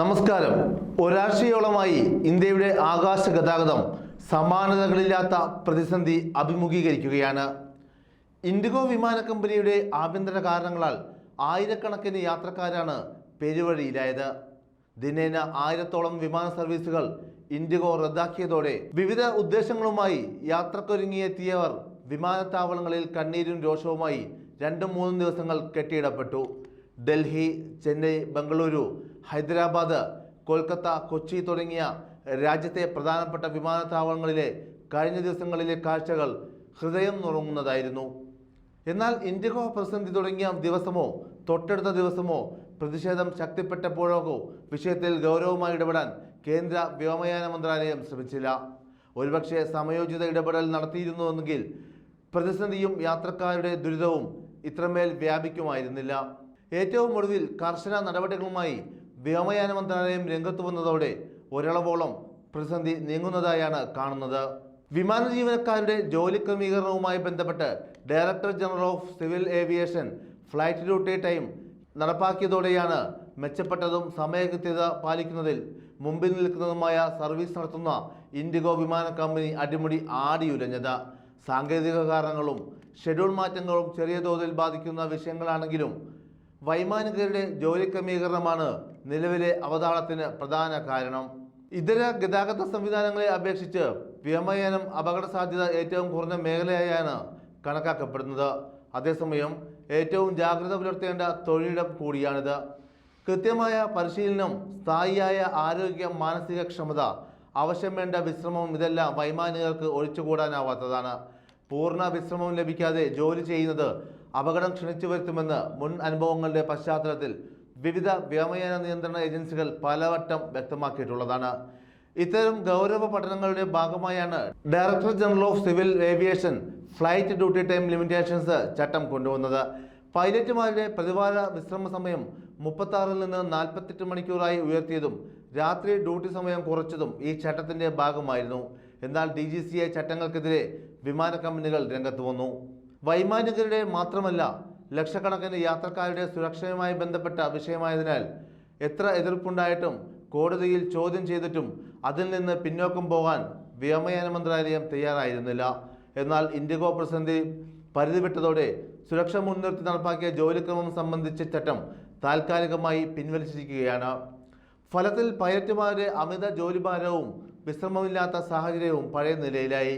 നമസ്കാരം. ഒരാഴ്ചയോളമായി ഇന്ത്യയുടെ ആകാശ ഗതാഗതം സമാനതകളില്ലാത്ത പ്രതിസന്ധി അഭിമുഖീകരിക്കുകയാണ്. ഇൻഡിഗോ വിമാന കമ്പനിയുടെ ആഭ്യന്തര കാരണങ്ങളാൽ ആയിരക്കണക്കിന് യാത്രക്കാരാണ് പെരുവഴിയിലായത്. ദിനേന ആയിരത്തോളം വിമാന സർവീസുകൾ ഇൻഡിഗോ റദ്ദാക്കിയതോടെ വിവിധ ഉദ്ദേശങ്ങളുമായി യാത്രക്കൊരുങ്ങിയെത്തിയവർ വിമാനത്താവളങ്ങളിൽ കണ്ണീരും രോഷവുമായി രണ്ടും മൂന്നും ദിവസങ്ങൾ കെട്ടിയിടപ്പെട്ടു. ഡൽഹി ചെന്നൈ ബംഗളൂരു ഹൈദരാബാദ് കൊൽക്കത്ത കൊച്ചി തുടങ്ങിയ രാജ്യത്തെ പ്രധാനപ്പെട്ട വിമാനത്താവളങ്ങളിലെ കഴിഞ്ഞ ദിവസങ്ങളിലെ കാഴ്ചകൾ ഹൃദയം നുറങ്ങുന്നതായിരുന്നു. എന്നാൽ ഇൻഡിഗോ പ്രതിസന്ധി തുടങ്ങിയ ദിവസമോ തൊട്ടടുത്ത ദിവസമോ പ്രതിഷേധം ശക്തിപ്പെട്ടപ്പോഴോ വിഷയത്തിൽ ഗൗരവമായി ഇടപെടാൻ കേന്ദ്ര വ്യോമയാന മന്ത്രാലയം ശ്രമിച്ചില്ല. ഒരുപക്ഷെ സമയോചിത ഇടപെടൽ നടത്തിയിരുന്നുവെങ്കിൽ പ്രതിസന്ധിയും യാത്രക്കാരുടെ ദുരിതവും ഇത്രമേൽ വ്യാപിക്കുമായിരുന്നില്ല. ഏറ്റവും ഒടുവിൽ കർശന നടപടികളുമായി വ്യോമയാന മന്ത്രാലയം രംഗത്ത് വന്നതോടെ ഒരളവോളം പ്രതിസന്ധി നീങ്ങുന്നതായാണ് കാണുന്നത്. വിമാന ജീവനക്കാരുടെ ജോലി ക്രമീകരണവുമായി ബന്ധപ്പെട്ട് director general of civil aviation flight duty time നടപ്പാക്കിയതോടെയാണ് മെച്ചപ്പെട്ടതും സമയകൃത്യത പാലിക്കുന്നതിൽ മുമ്പിൽ നിൽക്കുന്നതുമായ സർവീസ് നടത്തുന്ന ഇൻഡിഗോ വിമാന കമ്പനി അടിമുടി ആടിയുലഞ്ഞത്. സാങ്കേതിക കാരണങ്ങളും ഷെഡ്യൂൾ മാറ്റങ്ങളും ചെറിയ തോതിൽ ബാധിക്കുന്ന വിഷയങ്ങളാണെങ്കിലും വൈമാനികരുടെ ജോലി ക്രമീകരണമാണ് നിലവിലെ അവതാളത്തിന് പ്രധാന കാരണം. ഇതര ഗതാഗത സംവിധാനങ്ങളെ അപേക്ഷിച്ച് വ്യോമയാനം അപകട സാധ്യത ഏറ്റവും കുറഞ്ഞ മേഖലയായാണ് കണക്കാക്കപ്പെടുന്നത്. അതേസമയം ഏറ്റവും ജാഗ്രത പുലർത്തേണ്ട തൊഴിലിടം കൂടിയാണിത്. കൃത്യമായ പരിശീലനം സ്ഥായിയായ ആരോഗ്യ മാനസിക ക്ഷമത ആവശ്യം വേണ്ട വിശ്രമം ഇതെല്ലാം വൈമാനികർക്ക് ഒഴിച്ചുകൂടാനാവാത്തതാണ്. പൂർണ വിശ്രമം ലഭിക്കാതെ ജോലി ചെയ്യുന്നത് അപകടം ക്ഷണിച്ചു വരുത്തുമെന്ന് മുൻ അനുഭവങ്ങളുടെ പശ്ചാത്തലത്തിൽ വിവിധ വ്യോമയാന നിയന്ത്രണ ഏജൻസികൾ പലവട്ടം വ്യക്തമാക്കിയിട്ടുള്ളതാണ്. ഇത്തരം ഗൗരവ പഠനങ്ങളുടെ ഭാഗമായാണ് director general of civil aviation flight duty time limitations ചട്ടം കൊണ്ടുവന്നത്. പൈലറ്റുമാരുടെ പ്രതിവാര വിശ്രമ സമയം മുപ്പത്തി ആറിൽ നിന്ന് നാൽപ്പത്തെട്ട് മണിക്കൂറായി ഉയർത്തിയതും രാത്രി ഡ്യൂട്ടി സമയം കുറച്ചതും ഈ ചട്ടത്തിന്റെ ഭാഗമായിരുന്നു. എന്നാൽ ഡി ജി സി ഐ ചട്ടങ്ങൾക്കെതിരെ വിമാന കമ്പനികൾ രംഗത്ത് വന്നു. വൈമാനികരുടെ മാത്രമല്ല ലക്ഷക്കണക്കിന് യാത്രക്കാരുടെ സുരക്ഷയുമായി ബന്ധപ്പെട്ട വിഷയമായതിനാൽ എത്ര എതിർപ്പുണ്ടായിട്ടും കോടതിയിൽ ചോദ്യം ചെയ്തിട്ടും അതിൽ നിന്ന് പിന്നോക്കം പോകാൻ വ്യോമയാന മന്ത്രാലയം തയ്യാറായിരുന്നില്ല. എന്നാൽ ഇൻഡിഗോ പ്രതിസന്ധി പരിധിവിട്ടതോടെ സുരക്ഷ മുൻനിർത്തി നടപ്പാക്കിയ ജോലിക്രമം സംബന്ധിച്ച ചട്ടം താൽക്കാലികമായി പിൻവലിച്ചിരിക്കുകയാണ്. ഫലത്തിൽ പൈലറ്റുമാരുടെ അമിത ജോലിഭാരവും വിശ്രമമില്ലാത്ത സാഹചര്യവും പഴയ നിലയിലായി.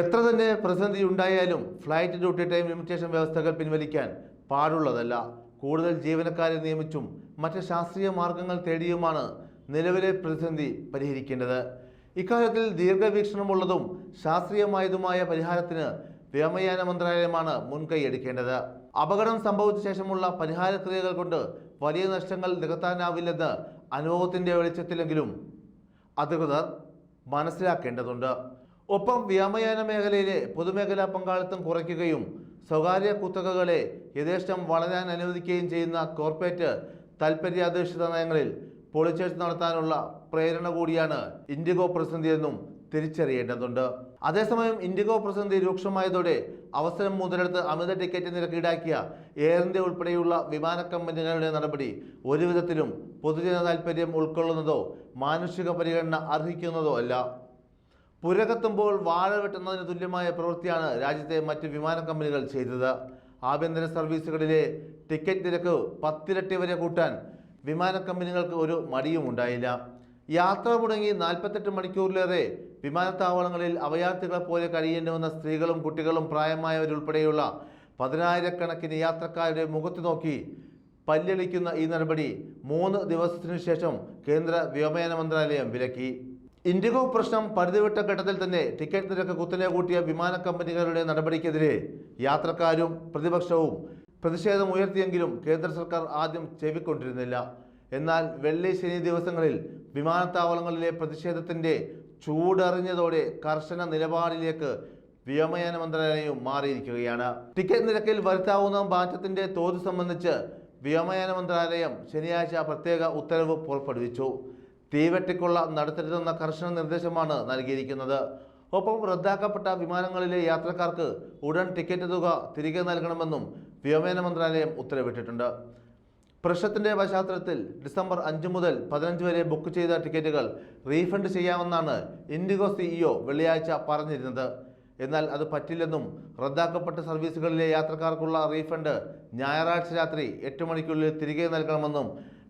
എത്ര തന്നെ പ്രതിസന്ധി ഉണ്ടായാലും ഫ്ലൈറ്റ് ഡ്യൂട്ടി ടൈം ലിമിറ്റേഷൻ വ്യവസ്ഥകൾ പിൻവലിക്കാൻ പാടുള്ളതല്ല. കൂടുതൽ ജീവനക്കാരെ നിയമിച്ചും മറ്റ് ശാസ്ത്രീയ മാർഗങ്ങൾ തേടിയുമാണ് നിലവിലെ പ്രതിസന്ധി പരിഹരിക്കേണ്ടത്. ഇക്കാര്യത്തിൽ ദീർഘവീക്ഷണമുള്ളതും ശാസ്ത്രീയമായതുമായ പരിഹാരത്തിന് വ്യോമയാന മന്ത്രാലയമാണ് മുൻകൈയെടുക്കേണ്ടത് അപകടം സംഭവിച്ച ശേഷമുള്ള പരിഹാര ക്രിയകൾ കൊണ്ട് വലിയ നഷ്ടങ്ങൾ നികത്താനാവില്ലെന്ന് അനുഭവത്തിന്റെ വെളിച്ചത്തിലെങ്കിലും അധികൃതർ മനസ്സിലാക്കേണ്ടതുണ്ട്. ഒപ്പം വ്യോമയാന മേഖലയിലെ പൊതുമേഖലാ പങ്കാളിത്തം കുറയ്ക്കുകയും സ്വകാര്യ കുത്തകകളെ യഥേഷ്ടം വളരാൻ അനുവദിക്കുകയും ചെയ്യുന്ന കോർപ്പറേറ്റ് താൽപര്യാധിഷ്ഠിത നയങ്ങളിൽ പൊളിച്ചേഴ്സ് നടത്താനുള്ള പ്രേരണ കൂടിയാണ് ഇൻഡിഗോ പ്രതിസന്ധിയെന്നും തിരിച്ചറിയേണ്ടതുണ്ട്. അതേസമയം ഇൻഡിഗോ പ്രതിസന്ധി രൂക്ഷമായതോടെ അവസരം മുതലെടുത്ത് അമിത ടിക്കറ്റ് നിരക്ക് ഈടാക്കിയ എയർ ഇന്ത്യ ഉൾപ്പെടെയുള്ള വിമാന കമ്പനികളുടെ നടപടി ഒരുവിധത്തിലും പൊതുജന താൽപ്പര്യം ഉൾക്കൊള്ളുന്നതോ മാനുഷിക പരിഗണന അർഹിക്കുന്നതോ അല്ല. പുരകത്തുമ്പോൾ വാഴ വെട്ടുന്നതിന് തുല്യമായ പ്രവൃത്തിയാണ് രാജ്യത്തെ മറ്റ് വിമാന കമ്പനികൾ ചെയ്തത്. ആഭ്യന്തര സർവീസുകളിലെ ടിക്കറ്റ് നിരക്ക് പത്തിരട്ടി വരെ കൂട്ടാൻ വിമാന കമ്പനികൾക്ക് ഒരു മടിയും ഉണ്ടായില്ല. യാത്ര മുടങ്ങി നാൽപ്പത്തെട്ട് മണിക്കൂറിലേറെ വിമാനത്താവളങ്ങളിൽ അഭയാർത്ഥികളെ പോലെ കഴിയേണ്ടി വന്ന സ്ത്രീകളും കുട്ടികളും പ്രായമായവരുൾപ്പെടെയുള്ള പതിനായിരക്കണക്കിന് യാത്രക്കാരുടെ മുഖത്ത് നോക്കി പല്ലിളിക്കുന്ന ഈ നടപടി മൂന്ന് ദിവസത്തിനു ശേഷം കേന്ദ്ര വ്യോമയാന മന്ത്രാലയം വിലക്കി. ഇൻഡിഗോ പ്രശ്നം പരിധിവിട്ട ഘട്ടത്തിൽ തന്നെ ടിക്കറ്റ് നിരക്ക് കുത്തനെ കൂട്ടിയ വിമാന കമ്പനികളുടെ നടപടിക്കെതിരെ യാത്രക്കാരും പ്രതിപക്ഷവും പ്രതിഷേധം ഉയർത്തിയെങ്കിലും കേന്ദ്ര സർക്കാർ ആദ്യം ചെവിക്കൊണ്ടിരുന്നില്ല. എന്നാൽ വെള്ളി ശനി ദിവസങ്ങളിൽ വിമാനത്താവളങ്ങളിലെ പ്രതിഷേധത്തിന്റെ ചൂടറിഞ്ഞതോടെ കർശന നിലപാടിലേക്ക് വ്യോമയാന മന്ത്രാലയവും മാറിയിരിക്കുകയാണ്. ടിക്കറ്റ് നിരക്കിൽ വരുത്താവുന്ന മാറ്റത്തിന്റെ തോത് സംബന്ധിച്ച് വ്യോമയാന മന്ത്രാലയം ശനിയാഴ്ച പ്രത്യേക ഉത്തരവ് പുറപ്പെടുവിച്ചു. തീവെട്ടിക്കൊള്ള നടത്തരുതെന്ന കർശന നിർദ്ദേശമാണ് നൽകിയിരിക്കുന്നത്. ഒപ്പം റദ്ദാക്കപ്പെട്ട വിമാനങ്ങളിലെ യാത്രക്കാർക്ക് ഉടൻ ടിക്കറ്റ് തുക തിരികെ നൽകണമെന്നും വ്യോമയാന മന്ത്രാലയം ഉത്തരവിട്ടിട്ടുണ്ട്. പ്രശ്നത്തിന്റെ പശ്ചാത്തലത്തിൽ ഡിസംബർ അഞ്ച് മുതൽ പതിനഞ്ച് വരെ ബുക്ക് ചെയ്ത ടിക്കറ്റുകൾ റീഫണ്ട് ചെയ്യാമെന്നാണ് ഇൻഡിഗോ സിഇഒ വെള്ളിയാഴ്ച പറഞ്ഞിരുന്നത്. എന്നാൽ അത് പറ്റില്ലെന്നും റദ്ദാക്കപ്പെട്ട സർവീസുകളിലെ യാത്രക്കാർക്കുള്ള റീഫണ്ട് ഞായറാഴ്ച രാത്രി എട്ട് മണിക്കുള്ളിൽ തിരികെ നൽകണമെന്നും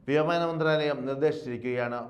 വ്യോമയാന മന്ത്രാലയം നിർദ്ദേശിച്ചിരിക്കുകയാണ്.